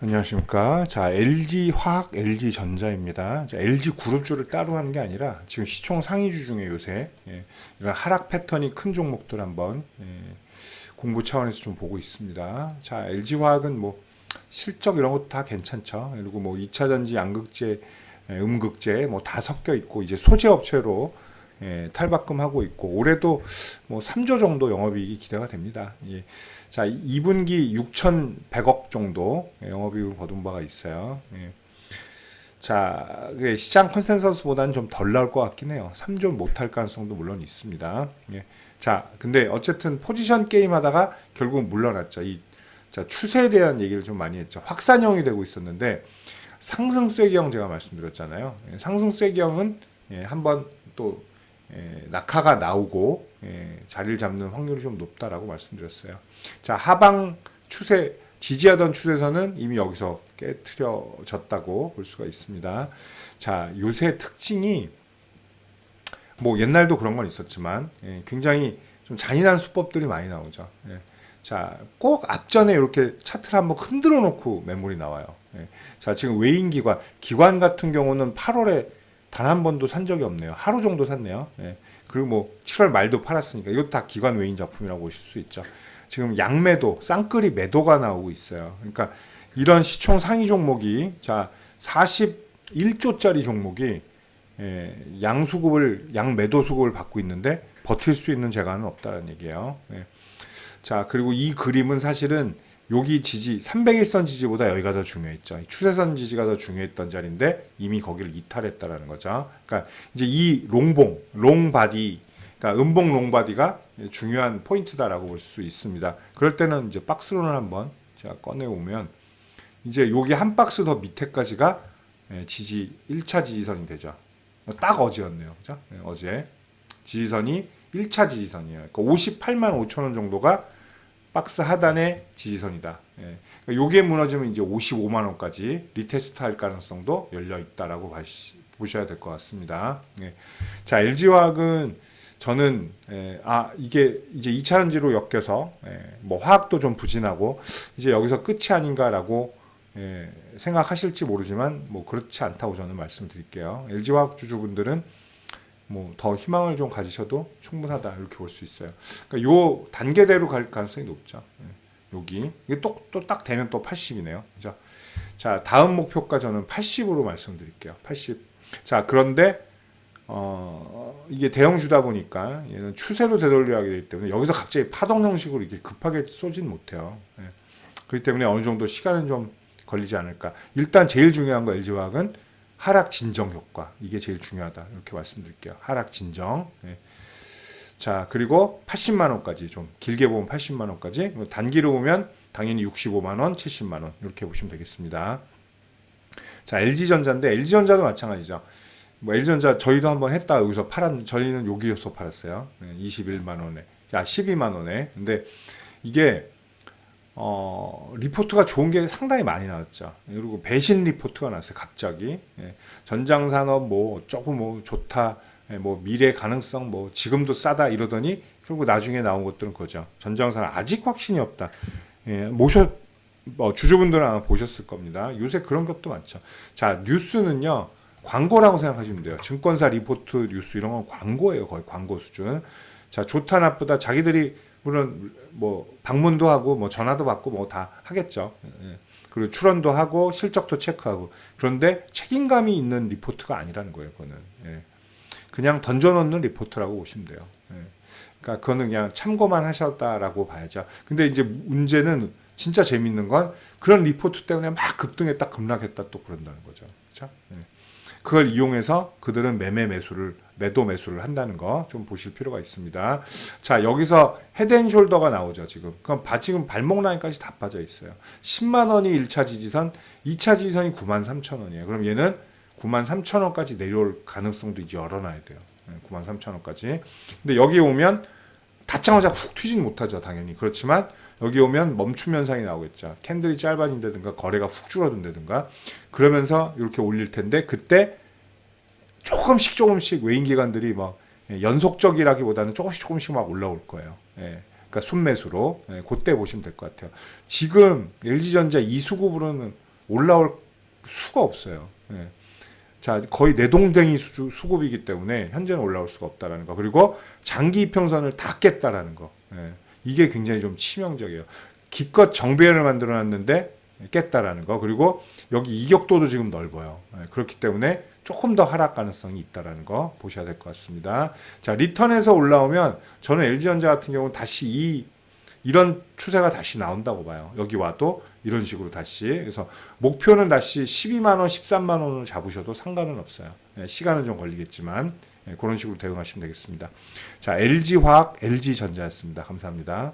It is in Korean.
안녕하십니까. 자, LG 화학, LG 전자입니다. 자, LG 그룹주를 따로 하는 게 아니라 지금 시총 상위주 중에 요새 예, 이런 하락 패턴이 큰 종목들 한번 예, 공부 차원에서 좀 보고 있습니다. 자, LG 화학은 뭐 실적 이런 것도 다 괜찮죠. 그리고 뭐 2차 전지, 양극재, 예, 음극재 뭐 다 섞여 있고 이제 소재 업체로 예, 탈바꿈하고 있고 올해도 뭐 3조 정도 영업이익이 기대가 됩니다. 예. 자, 2분기 6,100억 정도 영업이익을 거둔 바가 있어요. 예. 자, 시장 컨센서스보다는 좀 덜 나올 것 같긴 해요. 3조 못할 가능성도 물론 있습니다. 예. 자, 근데 어쨌든 포지션 게임 하다가 결국 물러났죠. 이 자, 추세에 대한 얘기를 좀 많이 했죠. 확산형이 되고 있었는데 상승세기형 제가 말씀드렸잖아요. 예, 상승세기형은 예, 한번 또 예, 낙하가 나오고 예, 자리를 잡는 확률이 좀 높다라고 말씀드렸어요. 자 하방 추세 지지하던 추세선은 이미 여기서 깨트려졌다고 볼 수가 있습니다. 자 요새 특징이 뭐 옛날도 그런 건 있었지만 예, 굉장히 좀 잔인한 수법들이 많이 나오죠. 예. 자 꼭 앞전에 이렇게 차트를 한번 흔들어 놓고 매물이 나와요. 예. 자 지금 외인 기관 기관 같은 경우는 8월에 단 한 번도 산 적이 없네요. 하루 정도 샀네요. 예. 그리고 뭐 7월 말도 팔았으니까 이것도 다 기관 외인 작품이라고 보실 수 있죠. 지금 양매도 쌍끌이 매도가 나오고 있어요. 그러니까 이런 시총 상위 종목이 자 41조짜리 종목이 예, 양수급을 양매도 수급을 받고 있는데 버틸 수 있는 재간은 없다는 얘기예요. 예. 자 그리고 이 그림은 사실은 여기 지지 301선 지지보다 여기가 더 중요했죠. 이 추세선 지지가 더 중요했던 자리인데 이미 거기를 이탈했다라는 거죠. 그러니까 이제 이 롱봉, 롱바디, 그러니까 음봉 롱바디가 중요한 포인트다라고 볼 수 있습니다. 그럴 때는 이제 박스론을 한번 제가 꺼내 오면 이제 여기 한 박스 더 밑에까지가 예, 지지 1차 지지선이 되죠. 딱 어제였네요. 그죠? 예, 어제 지지선이 1차 지지선이에요. 그러니까 58만 5천 원 정도가 박스 하단의 지지선이다. 예. 그러니까 요게 무너지면 이제 55만 원까지 리테스트 할 가능성도 열려 있다라고 보셔야 될 것 같습니다. 예. 자, LG화학은 저는 예, 아 이게 이제 2차 전지로 엮여서 예, 뭐 화학도 좀 부진하고 이제 여기서 끝이 아닌가라고 예, 생각하실지 모르지만 뭐 그렇지 않다고 저는 말씀드릴게요. LG화학 주주분들은 뭐 더 희망을 좀 가지셔도 충분하다 이렇게 볼 수 있어요. 그러니까 요 단계대로 갈 가능성이 높죠. 예, 여기 이게 또또딱 되면 또 80이네요. 그죠? 자 다음 목표가 저는 80으로 말씀드릴게요. 80. 자 그런데 어 이게 대형주다 보니까 얘는 추세로 되돌려야 하기 때문에 여기서 갑자기 파동 형식으로 이렇게 급하게 쏘진 못해요. 예. 그렇기 때문에 어느 정도 시간은 좀 걸리지 않을까. 일단 제일 중요한 거 LG화학은 하락 진정 효과 이게 제일 중요하다 이렇게 말씀드릴게요. 하락 진정. 예. 자 그리고 80만 원까지 좀 길게 보면 80만 원까지 단기로 보면 당연히 65만 원, 70만 원 이렇게 보시면 되겠습니다. 자 LG전자인데 LG전자도 마찬가지죠. 뭐 LG전자 저희도 한번 했다 여기서 팔았 저희는 여기서 팔았어요. 네, 21만 원에, 야 12만 원에. 근데 이게 어, 리포트가 좋은 게 상당히 많이 나왔죠. 그리고 배신 리포트가 나왔어요. 갑자기 예, 전장산업 뭐 조금 뭐 좋다, 예, 뭐 미래 가능성 뭐 지금도 싸다 이러더니 결국 나중에 나온 것들은 그거죠. 전장산업 아직 확신이 없다. 예, 모셔 뭐 주주분들은 아마 보셨을 겁니다. 요새 그런 것도 많죠. 자 뉴스는요. 광고라고 생각하시면 돼요. 증권사 리포트 뉴스 이런 건 광고예요. 거의 광고 수준. 자, 좋다 나쁘다 자기들이 물론 뭐 방문도 하고 뭐 전화도 받고 뭐 다 하겠죠. 예. 그리고 출연도 하고 실적도 체크하고 그런데 책임감이 있는 리포트가 아니라는 거예요. 그거는 예. 그냥 던져놓는 리포트라고 보시면 돼요. 예. 그러니까 그거는 그냥 참고만 하셨다라고 봐야죠. 근데 이제 문제는 진짜 재밌는 건 그런 리포트 때문에 막 급등했다 급락했다 또 그런다는 거죠. 그렇죠? 예. 그걸 이용해서 그들은 매매 매수를 매도 매수를 한다는 거 좀 보실 필요가 있습니다. 자 여기서 헤드앤숄더가 나오죠 지금. 그럼 바, 지금 발목 라인까지 다 빠져 있어요. 10만 원이 1차 지지선, 2차 지지선이 9만 3천 원이에요. 그럼 얘는 9만 3천 원까지 내려올 가능성도 이제 열어놔야 돼요. 9만 3천 원까지. 근데 여기 오면 닫자마자 훅 튀지는 못하죠 당연히. 그렇지만 여기 오면 멈춤 현상이 나오겠죠. 캔들이 짧아진다든가 거래가 훅 줄어든다든가 그러면서 이렇게 올릴 텐데 그때 조금씩 조금씩 외인 기관들이 막 연속적이라기보다는 조금씩 조금씩 막 올라올 거예요. 예. 그러니까 순매수로 예, 그때 보시면 될 것 같아요. 지금 LG전자 이수급으로는 올라올 수가 없어요. 예. 자, 거의 내동댕이 수, 수급이기 때문에 현재는 올라올 수가 없다라는 거. 그리고 장기 이평선을 다 깼다라는 거. 예. 이게 굉장히 좀 치명적이에요. 기껏 정배열을 만들어 놨는데 깼다라는 거. 그리고 여기 이격도도 지금 넓어요. 예, 그렇기 때문에 조금 더 하락 가능성이 있다라는 거 보셔야 될 것 같습니다. 자, 리턴에서 올라오면 저는 LG전자 같은 경우는 다시 이 이런 추세가 다시 나온다고 봐요. 여기 와도 이런 식으로 다시. 그래서 목표는 다시 12만 원, 13만 원을 잡으셔도 상관은 없어요. 예, 시간은 좀 걸리겠지만 예, 그런 식으로 대응하시면 되겠습니다. 자, LG화학, LG전자였습니다. 감사합니다.